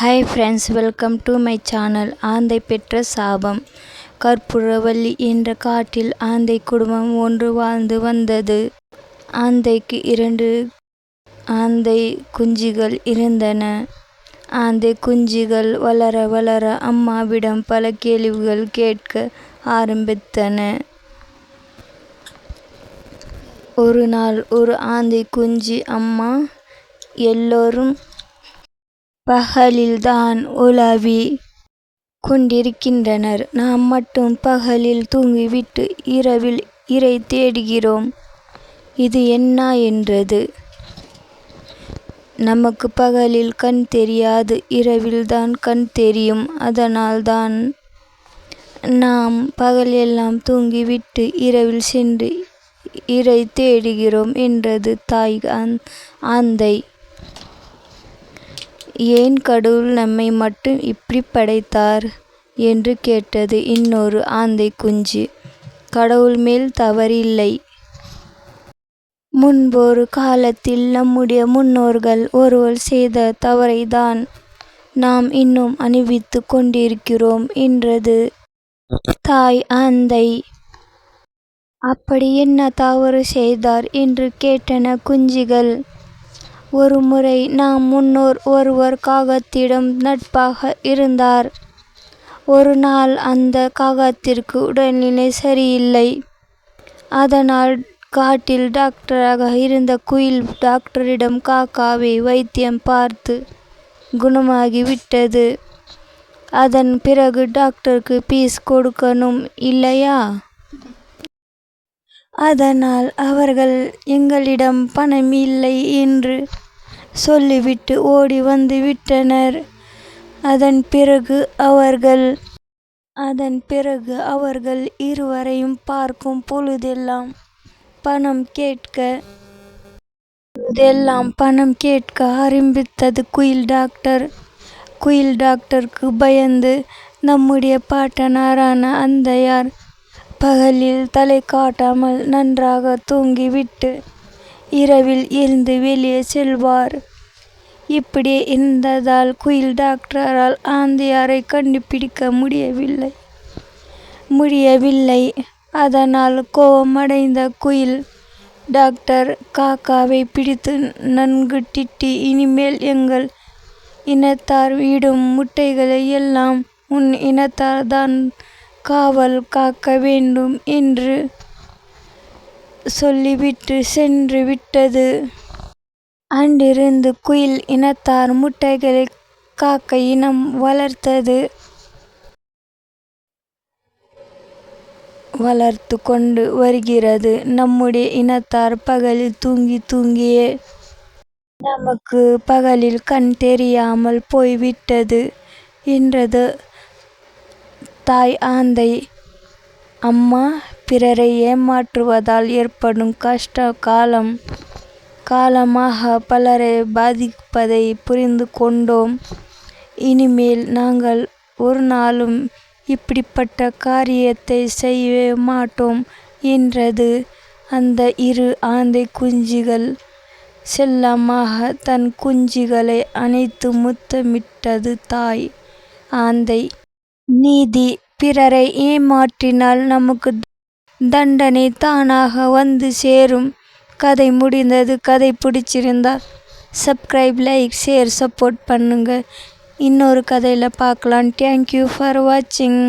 Hi friends welcome to my channel ஆந்தை பெற்ற சாபம் கற்பூரவல்லி என்ற காட்டில் ஆந்தை குடும்பம் ஒன்று வாழ்ந்து வந்தது. ஆந்தைக்கு இரண்டு ஆந்தை குஞ்சுகள் இருந்தன. ஆந்தை குஞ்சுகள் வளர வளர அம்மாவிடம் பல கேள்விகள் கேட்க ஆரம்பித்தன. ஒரு நாள் ஒரு ஆந்தை குஞ்சு அம்மா எல்லோரும் பகலில்தான் உலாவி கொண்டிருக்கின்றனர். நாம் மட்டும் பகலில் தூங்கிவிட்டு இரவில் இரை தேடுகிறோம். இது என்ன என்றது? நமக்கு பகலில் கண் தெரியாது இரவில்தான் கண் தெரியும். அதனால்தான் நாம் பகலெல்லாம் தூங்கிவிட்டு இரவில் சென்று இரை தேடுகிறோம் என்றது தாய் ஆந்தை. ஏன் கடவுள் நம்மை மட்டும் இப்படி படைத்தார்? என்று கேட்டது இன்னொரு ஆந்தை குஞ்சு. கடவுள் மேல் தவறில்லை. முன்பொரு காலத்தில் நம்முடைய முன்னோர்கள் ஒருவர் செய்த தவறைதான் நாம் இன்னும் அணிவித்து கொண்டிருக்கிறோம் என்றது. தாய் ஆந்தை அப்படி என்ன தவறு செய்தார் என்று கேட்டன குஞ்சுகள். ஒருமுறை நாம் முன்னோர் ஒருவர் காகத்திடம் நட்பாக இருந்தார். ஒரு நாள் அந்த காகத்திற்கு உடல்நிலை சரியில்லை. அதனால் காட்டில் டாக்டராக இருந்த குயில் டாக்டரிடம் காக்காவை வைத்தியம் பார்த்து குணமாகிவிட்டது அதன் பிறகு டாக்டருக்கு பீஸ் கொடுக்கணும் இல்லையா? அதனால் அவர்கள் எங்களிடம் பணம் இல்லை என்று சொல்லிவிட்டு ஓடி வந்து விட்டனர். அதன் பிறகு அவர்கள் அதன் பிறகு அவர்கள் இருவரையும் பார்க்கும் பொழுதெல்லாம் பணம் கேட்க இதெல்லாம் பணம் கேட்க ஆரம்பித்தது குயில் டாக்டர். குயில் டாக்டருக்கு பயந்து நம்முடைய பாட்டனாரான அந்தையார் பகலில் தலை காட்டாமல் நன்றாக தூங்கிவிட்டு இரவில் எழுந்து வெளியே செல்வார். இப்படி இருந்ததால் குயில் டாக்டரால் ஆந்தையாரை கண்டுபிடிக்க முடியவில்லை. முடியவில்லை. அதனால் கோபமடைந்த குயில் டாக்டர் காக்காவை பிடித்து நன்கு திட்டி இனிமேல் எங்கள் இனத்தார் விடும் முட்டைகளை எல்லாம் உன் இனத்தார் தான் காவல் காக்க வேண்டும் என்று சொல்லிவிட்டு சென்று விட்டது. அன்றிருந்து குயில் இனத்தார் முட்டைகளை காக்க இனம் வளர்த்தது. வளர்த்து கொண்டு வருகிறது. நம்முடைய இனத்தார் பகலில் தூங்கி தூங்கியே. நமக்கு பகலில் கண் தெரியாமல் போய்விட்டது என்றது தாய் ஆந்தை. அம்மா பிறரை ஏமாற்றுவதால் ஏற்படும் கஷ்ட காலம். காலமாக பலரை பாதிப்பதை புரிந்து கொண்டோம். இனிமேல் நாங்கள் ஒரு நாளும் இப்படிப்பட்ட காரியத்தை செய்ய மாட்டோம் என்றது அந்த இரு ஆந்தை குஞ்சுகள். செல்லமாக தன் குஞ்சுகளை அணைத்து முத்தமிட்டது தாய் ஆந்தை. நீதி பிறரை ஏமாற்றினால் நமக்கு தண்டனை தானாக வந்து சேரும். கதை முடிந்தது கதை பிடிச்சிருந்தா சப்ஸ்கிரைப் லைக் ஷேர் சப்போர்ட் பண்ணுங்கள் இன்னொரு கதையில் பார்க்கலாம். தேங்க்யூ ஃபார் வாட்சிங்